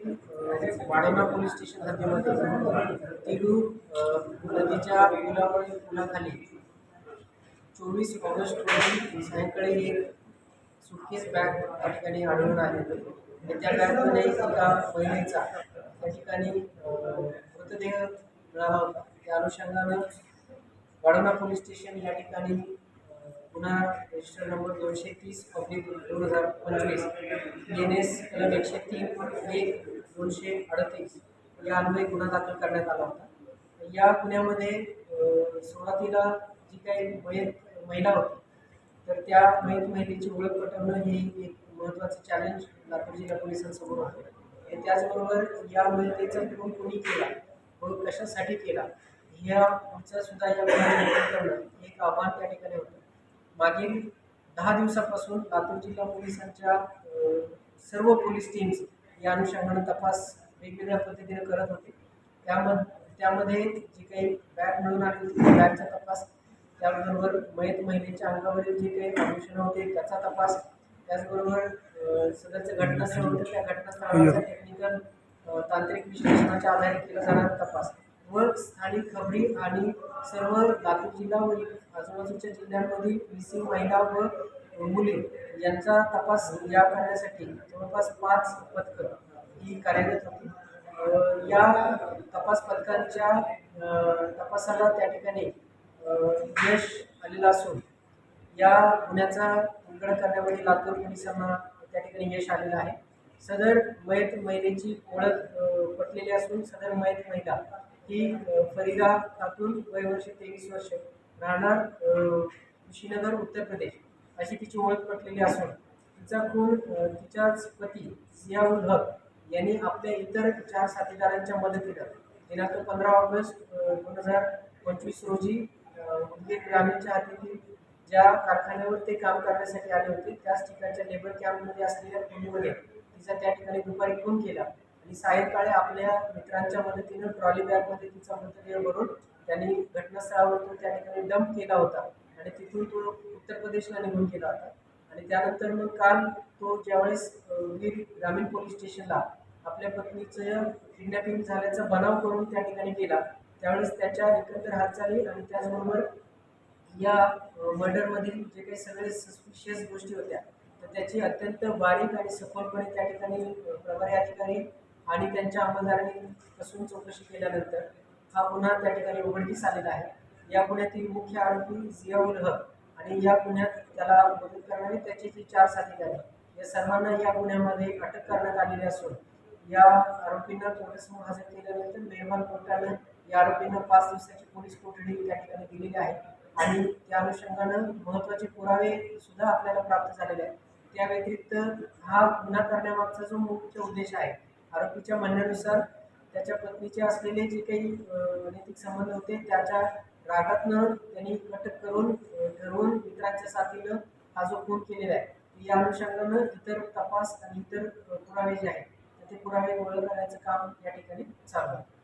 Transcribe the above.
वाडोना police station हद्दीमध्ये तिरू नदीच्या पुलावरील पुलाखाली चोवीस ऑगस्ट रोजी सायंकाळी एक सुटकेस बॅग त्या ठिकाणी आढळून आली. आणि त्या बॅगमध्ये एका महिलेचा त्या ठिकाणी मृतदेह मिळाला होता. त्या अनुषंगानं वाडोना पोलीस स्टेशन या ठिकाणी पुन्हा रजिस्टर नंबर दोनशे तीस पब्लिक दोन हजार पंचवीस. एन एस कलम एकशे तीन एक दोनशे अडतीस. या अन्वये गुन्हा दाखल करण्यात आला होता. या गुन्ह्यामध्ये सुरुवातीला जी काही मयत महिला होती तर त्या मयत महिलेची ओळख पटवणं हे एक महत्त्वाचं चॅलेंज लातूर जिल्हा पोलिसांसमोर होतं. आणि त्याचबरोबर या मयतेचा खून कोणी केला व कशासाठी केला ह्या पुढचं सुद्धा या गुन्ह्यात करणं हे एक आव्हान त्या ठिकाणी होतं. मागील दहा दिवसापासून लातूर जिल्हा पोलिसांच्या सर्व पोलीस टीम्स या अनुषंगानं तपास वेगवेगळ्या पद्धतीने करत होते. त्यामध्ये त्यामध्ये जी काही बॅग मिळून आली होती त्या बॅगचा तपास त्याचबरोबर मयत महिलेच्या अंगावरील जे काही आभूषणं होते त्याचा तपास त्याचबरोबर सदरचं घटनास्थळ होतं त्या घटनास्थळाचा टेक्निकल तांत्रिक विश्लेषणाच्या आधारे केला जाणारा तपास. व स्थानिक खबरी आणि सर्व लातूर जिल्हा व आजूबाजूच्या जिल्ह्यांमधील मिसिंग महिला व मुले यांचा तपास या करण्यासाठी जवळपास पाच पथकं ही कार्यरत होती. या तपास पथकांच्या तपासाला त्या ठिकाणी यश आलेलं असून या गुन्ह्याचा उलगड करण्यामध्ये लातूर पोलिसांना त्या ठिकाणी यश आलेलं आहे. सदर मयत महिलेची ओळख पटलेली असून सदर मयत महिला ही फरीदा खातून वय वर्ष तेवीस वर्ष राहणार श्रीनगर उत्तर प्रदेश अशी तिची ओळख पटलेली असून तिचा खून तिच्याच पती सियाउल हक यांनी आपल्या इतर चार साथीदारांच्या मदतीनं दिनांक पंधरा ऑगस्ट दोन हजार पंचवीस रोजी अ, उदगीर ग्रामीणच्या हद्दीतील ज्या कारखान्यावर ते काम करण्यासाठी आले होते त्याच ठिकाणच्या लेबर कॅम्पमध्ये असलेल्या खोलीमध्ये तिचा त्या ठिकाणी दुपारी खून केला. ही सायंकाळी आपल्या मित्रांच्या मदतीनं ट्रॉली बॅगमध्ये तिचा मृतदेह भरून त्यांनी घटनास्थळावरून त्या ठिकाणी डंप केला होता. आणि तिथून तो उत्तर प्रदेशला निघून गेला होता. आणि त्यानंतर मग काल तो ज्यावेळेस वीर ग्रामीण पोलीस स्टेशनला आपल्या पत्नीचं किडनॅपिंग झाल्याचा बनाव करून त्या ठिकाणी गेला त्यावेळेस त्याच्या एकंदर हालचाली आणि त्याचबरोबर या मर्डरमधील जे काही सगळे सस्पिशियस गोष्टी होत्या तर त्याची अत्यंत बारीक आणि सखोलपणे त्या ठिकाणी प्रभारी अधिकारी आणि त्यांच्या अंमलदारांपासून चौकशी केल्यानंतर हा गुन्हा त्या ठिकाणी उघडकीस आलेला आहे. या गुन्ह्यातील मुख्य आरोपी जियाउल हक आणि या गुन्ह्यात त्याला मदत करणारे त्याचे जे चार साथीदार या सर्वांना या गुन्ह्यामध्ये अटक करण्यात आलेली असून या आरोपींना कोर्टासमोर हजर केल्यानंतर मेहमान कोर्टानं या आरोपींना पाच दिवसाची पोलीस कोठडी त्या ठिकाणी दिलेली आहे आणि त्या अनुषंगानं महत्त्वाचे पुरावे सुद्धा आपल्याला प्राप्त झालेले आहेत. त्या व्यतिरिक्त हा गुन्हा करण्यामागचा जो मुख्य उद्देश आहे आरोपीच्या म्हणण्यानुसार त्याच्या पत्नीचे असलेले जे काही नैतिक संबंध होते त्याच्या रागातनं त्यांनी अटक करून ठरवून मित्रांच्या साथीनं हा जो खून केलेला आहे या अनुषंगानं इतर तपास आणि इतर पुरावे जे आहेत तर ते पुरावे गोळा करण्याचं काम या ठिकाणी चालू आहे.